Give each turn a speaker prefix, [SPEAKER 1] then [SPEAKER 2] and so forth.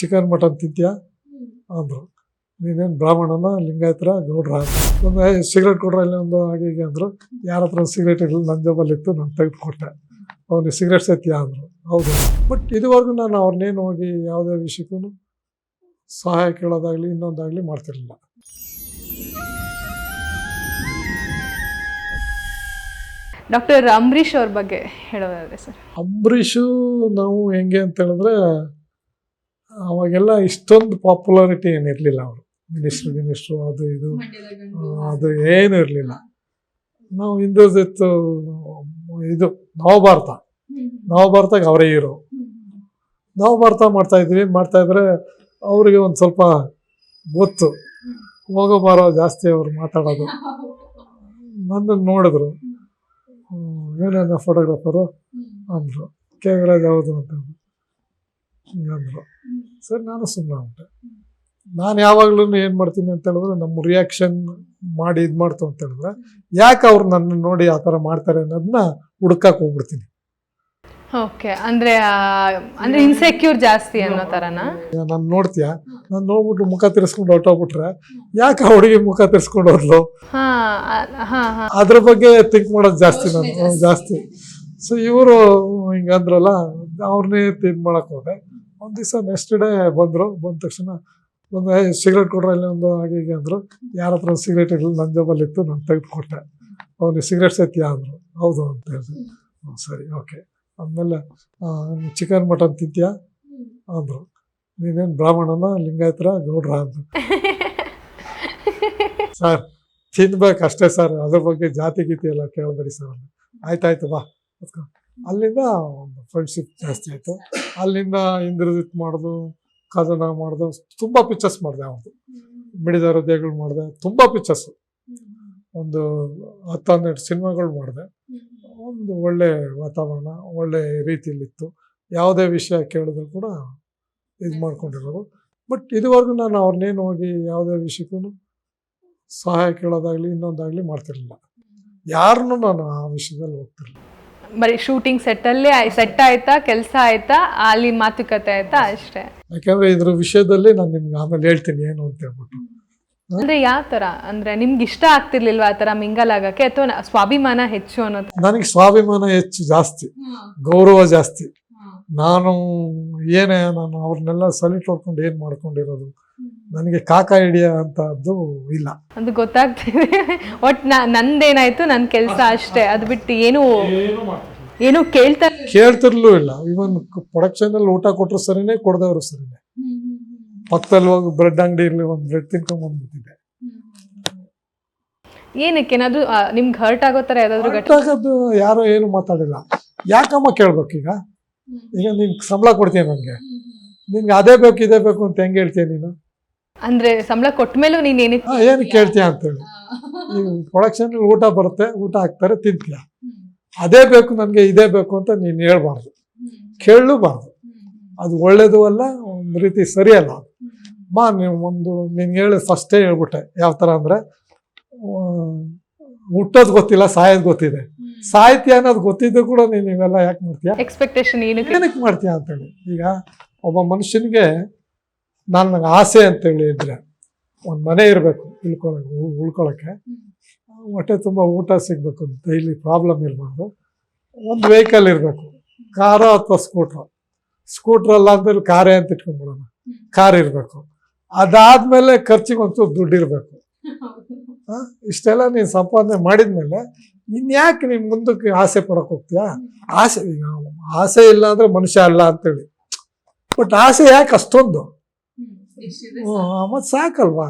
[SPEAKER 1] Chicken mutton ತಿಂತೀಯಾ? ಅಂದರು. ನೀನೇನು ಬ್ರಾಹ್ಮಣನ ಲಿಂಗಾಯತ್ರ ಗೌಡ್ರ? ಒಂದು ಸಿಗರೇಟ್ ಕೊಡ್ರ ಇಲ್ಲ ಒಂದು ಹಾಗೆ ಹೀಗೆ ಅಂದರು. ಯಾರ ಹತ್ರ ಸಿಗರೇಟ್ ಇರಲಿಲ್ಲ ನನ್ನ ಜೋಬಲ್ಲಿತ್ತು ನಾನು ತೆಗೆದುಕೊಟ್ಟೆ. ಅವನಿಗೆ ಸಿಗರೇಟ್ ಸತ್ಯ ಅಂದರು. ಹೌದು. ಬಟ್ ಇದುವರೆಗೂ ನಾನು ಅವ್ರನ್ನೇನು ಹೋಗಿ ಯಾವುದೇ ವಿಷಯಕ್ಕೂ ಸಹಾಯ ಕೇಳೋದಾಗಲಿ ಇನ್ನೊಂದಾಗಲಿ ಮಾಡ್ತಿರಲಿಲ್ಲ.
[SPEAKER 2] ಡಾಕ್ಟರ್ ಅಂಬರೀಷ್ ಅವ್ರ ಬಗ್ಗೆ ಹೇಳೋದಾದ್ರೆ ಸರ್.
[SPEAKER 1] ಅಂಬರೀಷು ನಾವು ಹೆಂಗೆ ಅಂತ ಹೇಳಿದ್ರೆ ಅವಾಗೆಲ್ಲ ಇಷ್ಟೊಂದು ಪಾಪ್ಯುಲಾರಿಟಿ ಏನಿರಲಿಲ್ಲ ಅವರು. ಮಿನಿಸ್ಟ್ರು ಮಿನಿಸ್ಟ್ರು ಅದು ಇದು ಅದು ಏನೂ ಇರಲಿಲ್ಲ. ನಾವು ಹಿಂದೂದಿತ್ತು ಇದು ನವಭಾರತ. ನವಭಾರತಕ್ಕೆ ಅವರೇ ಇರೋ ನವಭಾರತ ಮಾಡ್ತಾ ಇದ್ವಿ ಮಾಡ್ತಾ ಇದ್ರೆ ಅವರಿಗೆ ಒಂದು ಸ್ವಲ್ಪ ಗೊತ್ತು. ಹೋಗೋ ಬಾರೋ ಜಾಸ್ತಿ ಅವರು ಮಾತಾಡೋದು. ನನ್ನನ್ನು ನೋಡಿದ್ರು. ಏನೇನ ಫೋಟೋಗ್ರಾಫರು ಅಂದರು. ಕೆ ವಿರಾಜ್ ಯಾವುದು ಅಂತ. ಅಂದರು ಸರ್ ನಾನು ಸುಮ್ಮನೆ ಉಂಟೆ. ನಾನು ಯಾವಾಗಲೂ ಏನು ಮಾಡ್ತೀನಿ ಅಂತ ಹೇಳಿದ್ರೆ ನಮ್ಮ ರಿಯಾಕ್ಷನ್ ಮಾಡಿ ಇದು ಮಾಡ್ತು ಅಂತ ಹೇಳಿದ್ರೆ ಯಾಕೆ ಅವ್ರು ನನ್ನ ನೋಡಿ ಆ ಥರ ಮಾಡ್ತಾರೆ ಅನ್ನೋದನ್ನ ಹುಡ್ಕಕ್ಕೆ ಹೋಗ್ಬಿಡ್ತೀನಿ.
[SPEAKER 2] ಓಕೆ ಅಂದ್ರೆ ಅಂದ್ರೆ ಇನ್ಸೆಕ್ಯೂರ್ ಜಾಸ್ತಿ ಅನ್ನೋ ತರನಾ
[SPEAKER 1] ನಾನು ನೋಡ್ತೀಯ? ನಾನು ನೋಡ್ಬಿಟ್ಟು ಮುಖ ತಿರ್ಸ್ಕೊಂಡು ಹೊರಟೋಗ್ಬಿಟ್ರೆ ಯಾಕೆ ಹುಡುಗಿ ಮುಖ ತಿರ್ಸ್ಕೊಂಡು ಹೋದ್ಲು? ಅದ್ರ ಬಗ್ಗೆ ಥಿಂಕ್ ಮಾಡೋದು ಜಾಸ್ತಿ ನಾನು ಜಾಸ್ತಿ. ಸೊ ಇವರು ಹಿಂಗಂದ್ರಲ್ಲ ಅವ್ರನ್ನೇ ಥಿಂಕ್ ಮಾಡಕ್ ಹೋದೆ. ಒಂದು ದಿವಸ ನೆಕ್ಸ್ಟ್ ಡೇ ಬಂದರು ಬಂದ ತಕ್ಷಣ ಒಂದು ಸಿಗರೇಟ್ ಕೊಡ್ರ ಇಲ್ಲಿ? ಒಂದು ಹಾಗೆ ಹೀಗೆ ಅಂದರು. ಯಾರ ಹತ್ರ ಸಿಗರೇಟ್ ಇರಲಿಲ್ಲ ನನ್ನ ಜೋಬಲ್ಲಿತ್ತು ನಾನು ತೆಗೆದುಕೊಟ್ಟೆ. ಅವನಿಗೆ ಸಿಗರೇಟ್ ಸತ್ಯ ಅಂದರು. ಹೌದು ಅಂತ ಹೇಳಿದ್ರು ಹ್ಞೂ ಸರಿ ಓಕೆ. ಆಮೇಲೆ ಚಿಕನ್ ಮಟನ್ ತಿಂತೀಯಾ? ಅಂದರು. ನೀನೇನು ಬ್ರಾಹ್ಮಣನ ಲಿಂಗಾಯತ್ರ ಗೌಡ್ರ? ಅಂದರು. ಸರ್ ತಿನ್ಬೇಕು ಅಷ್ಟೇ ಸರ್. ಅದ್ರ ಬಗ್ಗೆ ಜಾತಿ ಗೀತಿ ಎಲ್ಲ ಕೇಳಬೇಡಿ ಸರ್. ಆಯ್ತು ಆಯ್ತಾಯ್ತು ಬಾ. ಅಲ್ಲಿಂದ ಒಂದು ಫ್ರೆಂಡ್ಶಿಪ್ ಜಾಸ್ತಿ ಆಯಿತು. ಅಲ್ಲಿಂದ ಇಂದ್ರಜಿತ್ ಮಾಡೋದು ಕದನ ಮಾಡೋದು, ತುಂಬ ಪಿಕ್ಚರ್ಸ್ ಮಾಡಿದೆ ಅವನು ಮಿಡಿದ ಹೃದಯಗಳು ಮಾಡಿದೆ, ತುಂಬ ಪಿಕ್ಚರ್ಸು ಒಂದು ಹತ್ತು ಹನ್ನೆರಡು ಸಿನಿಮಾಗಳು ಮಾಡಿದೆ. ಒಂದು ಒಳ್ಳೆ ವಾತಾವರಣ, ಒಳ್ಳೆ ರೀತಿಯಲ್ಲಿತ್ತು. ಯಾವುದೇ ವಿಷಯ ಕೇಳಿದ್ರು ಕೂಡ ಇದು ಮಾಡ್ಕೊಂಡಿರೋರು. ಬಟ್ ಇದುವರೆಗೂ ನಾನು ಅವ್ರನ್ನೇನು ಹೋಗಿ ಯಾವುದೇ ವಿಷಯಕ್ಕೂ ಸಹಾಯ ಕೇಳೋದಾಗಲಿ, ಇನ್ನೊಂದಾಗಲಿ ಮಾಡ್ತಿರಲಿಲ್ಲ. ಯಾರನ್ನೂ ನಾನು ಆ ವಿಷಯದಲ್ಲಿ ಹೋಗ್ತಿರ್ಲಿಲ್ಲ
[SPEAKER 2] ಬರೀ ಶೂಟಿಂಗ್ ಸೆಟ್ ಅಲ್ಲಿ ಸೆಟ್ ಆಯ್ತಾ ಕೆಲಸ ಆಯ್ತಾ ಅಲ್ಲಿ ಮಾತುಕತೆ ಆಯ್ತಾ ಅಷ್ಟೇ.
[SPEAKER 1] ಯಾಕಂದ್ರೆ ಇದ್ರ ವಿಷಯದಲ್ಲಿ ನಾನು ನಿಮ್ಗೆ ಆಮೇಲೆ ಹೇಳ್ತೀನಿ ಏನು ಅಂತ ಹೇಳ್ಬಿಟ್ಟು.
[SPEAKER 2] ಅಂದ್ರೆ ಯಾವ ತರ? ಅಂದ್ರೆ ನಿಮ್ಗೆ ಇಷ್ಟ ಆಗ್ತಿರ್ಲಿಲ್ವಾ ಆ ತರ ಮಿಂಗಲ್ ಆಗಕ್ಕೆ? ಅಥವಾ ಸ್ವಾಭಿಮಾನ ಹೆಚ್ಚು ಅನ್ನೋದು?
[SPEAKER 1] ನನಗೆ ಸ್ವಾಭಿಮಾನ ಹೆಚ್ಚು ಜಾಸ್ತಿ ಗೌರವ ಜಾಸ್ತಿ. ನಾನು ಏನೇ ನಾನು ಅವ್ರನ್ನೆಲ್ಲ ಸಲಿಟ್ ಹೊಡ್ಕೊಂಡು ಏನು ಮಾಡ್ಕೊಂಡಿರೋದು ನನಗೆ ಕಾಕ ಹಿಡಿಯೋ ಅಂತದ್ದು ಇಲ್ಲ.
[SPEAKER 2] ಅದು ಗೊತ್ತಾಗ್ತಿದೆ. ಒಟ್ ನಂದೇನಾಯ್ತು? ನನ್ನ ಕೆಲಸ ಅಷ್ಟೇ. ಅದು ಬಿಟ್ಟು ಏನು ಏನು ಕೇಳ್ತಾ
[SPEAKER 1] ಕೇಳ್ತಿರ್ಲೂ ಇಲ್ಲ. ಇವನ್ ಪ್ರೊಡಕ್ಷನಲ್ಲಿ ಊಟ ಕೊಟ್ಟರು ಸರಿನೇ ಕೊಡದವರು ಸರಿನೇ. ಪಕ್ಕದಲ್ಲಿ ಹೋಗಿ ಬ್ರೆಡ್ ಅಂಗಡಿ ಅಂಗಡಿಯಲ್ಲಿ ಒಂದು ಬ್ರೆಡ್ ತಿನ್ಕೊಂಡ್ ಬಂದ್ಬಿಟ್ಟಿದ್ದೆ
[SPEAKER 2] ಏನಕ್ಕೆ? ಏನಾದ್ರು ನಿಮ್ಗೆ ಹರ್ಟ್ ಆಗೋ ತರ ಯಾವ್ದಾದ್ರು
[SPEAKER 1] ಗೊತ್ತಾಗದ್ದು ಯಾರು ಏನು ಮಾತಾಡಿಲ್ಲ. ಯಾಕಮ್ಮ ಕೇಳ್ಬೇಕು ಈಗ? ಈಗ ನೀನ್ ಸಂಬಳ ಕೊಡ್ತೀನಿ ನನಗೆ? ನಿನ್ಗೆ ಅದೇ ಬೇಕು ಇದೇ ಬೇಕು ಅಂತ ಹೆಂಗೆ ಹೇಳ್ತೀಯ ನೀನು?
[SPEAKER 2] ಅಂದ್ರೆ ಸಂಬಳ ಕೊಟ್ಟ ಮೇಲೂ ನೀನ್ ಏನಕ್ಕೆ
[SPEAKER 1] ಆ, ಏನು ಕೇಳ್ತೀಯ ಅಂತೇಳಿ. ಈಗ ಪ್ರೊಡಕ್ಷನ್ ಊಟ ಬರುತ್ತೆ ಊಟ ಹಾಕ್ತಾರೆ ತಿಂತೀಯ. ಅದೇ ಬೇಕು ನನಗೆ ಇದೇ ಬೇಕು ಅಂತ ನೀನು ಹೇಳ್ಬಾರ್ದು. ಕೇಳಲೂಬಾರ್ದು. ಅದು ಒಳ್ಳೇದು ಅಲ್ಲ ಒಂದು ರೀತಿ ಸರಿಯಲ್ಲ ಅದು. ಬಾ ನೀವು ಒಂದು ನೀನು ಹೇಳಿ ಫಸ್ಟೇ ಹೇಳ್ಬಿಟ್ಟೆ. ಯಾವ ಥರ ಅಂದರೆ ಹುಟ್ಟೋದು ಗೊತ್ತಿಲ್ಲ ಸಾಯೋದು ಗೊತ್ತಿದೆ. ಸಾಹಿತ್ಯ ಅನ್ನೋದು ಗೊತ್ತಿದ್ದು ಕೂಡ ನೀನು ಇವೆಲ್ಲ ಯಾಕೆ ಮಾಡ್ತೀಯ?
[SPEAKER 2] ಎಕ್ಸ್ಪೆಕ್ಟೇಷನ್ ಏನಕ್ಕೆ?
[SPEAKER 1] ಏನಕ್ಕೆ ಮಾಡ್ತೀಯ ಅಂತೇಳಿ. ಈಗ ಒಬ್ಬ ಮನುಷ್ಯನಿಗೆ ನಾನು ನಂಗೆ ಆಸೆ ಅಂತೇಳಿ ಹೇಳಿದ್ರೆ ಒಂದು ಮನೆ ಇರಬೇಕು ಉಳ್ಕೊಳಕ್ಕೆ ಉಳ್ಕೊಳಕ್ಕೆ. ಹೊಟ್ಟೆ ತುಂಬ ಊಟ ಸಿಗಬೇಕು ಡೈಲಿ ಪ್ರಾಬ್ಲಮ್ ಇರಬಾರ್ದು. ಒಂದು ವೆಹಿಕಲ್ ಇರಬೇಕು ಕಾರೋ ಅಥವಾ ಸ್ಕೂಟ್ರೋ ಸ್ಕೂಟ್ರ್ ಅಲ್ಲ ಅಂದ್ರೆ ಕಾರೇ ಅಂತ ಇಟ್ಕೊಂಡ್ಬಿಡೋಣ. ಕಾರ್ ಇರಬೇಕು. ಅದಾದ್ಮೇಲೆ ಖರ್ಚಿಗೆ ಒಂಚೂರು ದುಡ್ಡು ಇರಬೇಕು. ಇಷ್ಟೆಲ್ಲ ನೀನು ಸಂಪಾದನೆ ಮಾಡಿದ್ಮೇಲೆ ಇನ್ಯಾಕೆ ನೀನು ಮುಂದಕ್ಕೆ ಆಸೆ ಪಡಕ್ಕೆ ಹೋಗ್ತೀಯಾ? ಆಸೆ ಆಸೆ ಇಲ್ಲ ಅಂದರೆ ಮನುಷ್ಯ ಅಲ್ಲ ಅಂತೇಳಿ. ಬಟ್ ಆಸೆ ಯಾಕೆ ಅಷ್ಟೊಂದು? ಮತ್ತೆ ಸಾಕಲ್ವಾ